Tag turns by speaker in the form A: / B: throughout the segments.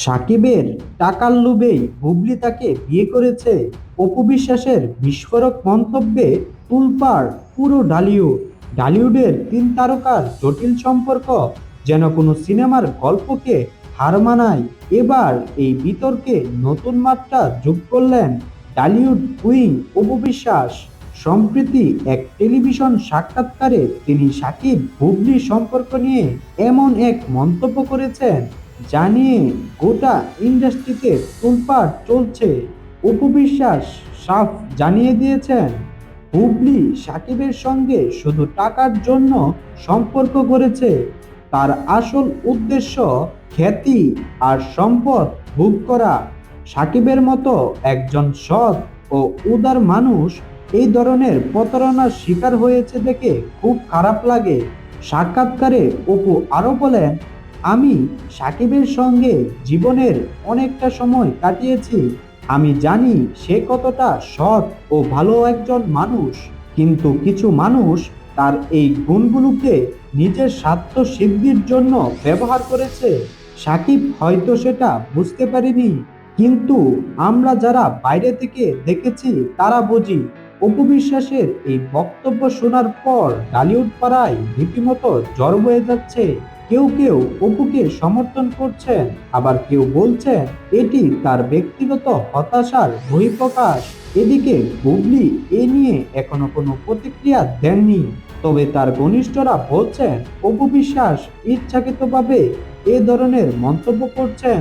A: সাকিবের টাকার লোভেই হুবলি তাকে বিয়ে করেছে অপু বিশ্বাসের বিস্ফোরক মন্তব্যে তুলপাড় পুরো ডালিউড। ডালিউডের তিন তারকার জটিল সম্পর্ক যেন কোনো সিনেমার গল্পকে হার মানায়। এবার এই বিতর্কে নতুন মাত্রা যোগ করলেন ডালিউড কুইন অপু বিশ্বাস। সম্প্রতি এক টেলিভিশন সাক্ষাৎকারে তিনি সাকিব হুবলি সম্পর্ক নিয়ে এমন এক মন্তব্য করেছেন। জানিয়ে গোটা ইন্ডাস্ট্রিতে তোলপাড় চলছে। অপু বিশ্বাস সাফ জানিয়ে দিয়েছেন। হুবলি সাকিবের সঙ্গে শুধু টাকার জন্য সম্পর্ক করেছে তার আসল উদ্দেশ্য খ্যাতি আর সম্পদ ভোগ করা। সাকিবের মতো একজন সৎ ও উদার মানুষ এই ধরনের প্রতারণার শিকার হয়েছে দেখে খুব খারাপ লাগে। সাক্ষাৎকারে অপু আরও বলেন আমি সাকিবের সঙ্গে জীবনের অনেকটা সময় কাটিয়েছি। আমি জানি সে কতটা সৎ ও ভালো একজন মানুষ, কিন্তু কিছু মানুষ তার এই গুণগুলোকে নিজের স্বার্থ সিদ্ধির জন্য ব্যবহার করেছে। সাকিব হয়তো সেটা বুঝতে পারিনি, কিন্তু আমরা যারা বাইরে থেকে দেখেছি তারা বুঝি অপু বিশ্বাসের এই বক্তব্য শোনার পর ডালিউড পাড়ায় রীতিমতো জ্বর হয়ে যাচ্ছে। কেউ কেউ অপুকে সমর্থন করছেন, আবার কেউ বলছেন এটি তার ব্যক্তিগত হতাশার বহিঃপ্রকাশ। এদিকে বুবলি এ নিয়ে এখনও কোনো প্রতিক্রিয়া দেননি। তবে তার ঘনিষ্ঠরা বলছেন, অপু বিশ্বাস ইচ্ছাকৃতভাবে এ ধরনের মন্তব্য করছেন,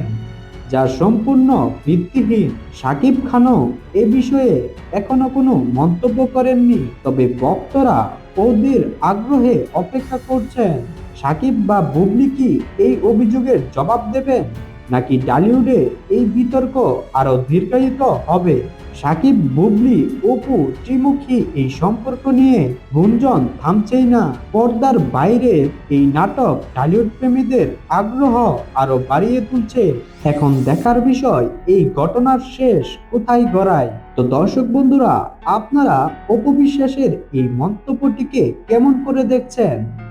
A: যা সম্পূর্ণ ভিত্তিহীন। সাকিব খানও এ বিষয়ে এখনও কোনো মন্তব্য করেননি, তবে বক্তরা ওদের আগ্রহে অপেক্ষা করছেন। সাকিব বা বুবলি কি এই অভিযোগের জবাব দেবেন? নাকি ডালিউডে এই বিতর্ক আরও দীর্ঘায়িত হবে? সাকিব, বুবলি, অপু, ত্রিমুখী এই সম্পর্ক নিয়ে গুঞ্জন থামছেই না। পর্দার বাইরে এই নাটক টালিউড প্রেমীদের আগ্রহ আরও বাড়িয়ে তুলছে। এখন দেখার বিষয়, এই ঘটনার শেষ কোথায় গড়ায়? তো দর্শক বন্ধুরা, আপনারা অপবিশ্বাসের এই মন্তব্যটিকে কেমন করে দেখছেন?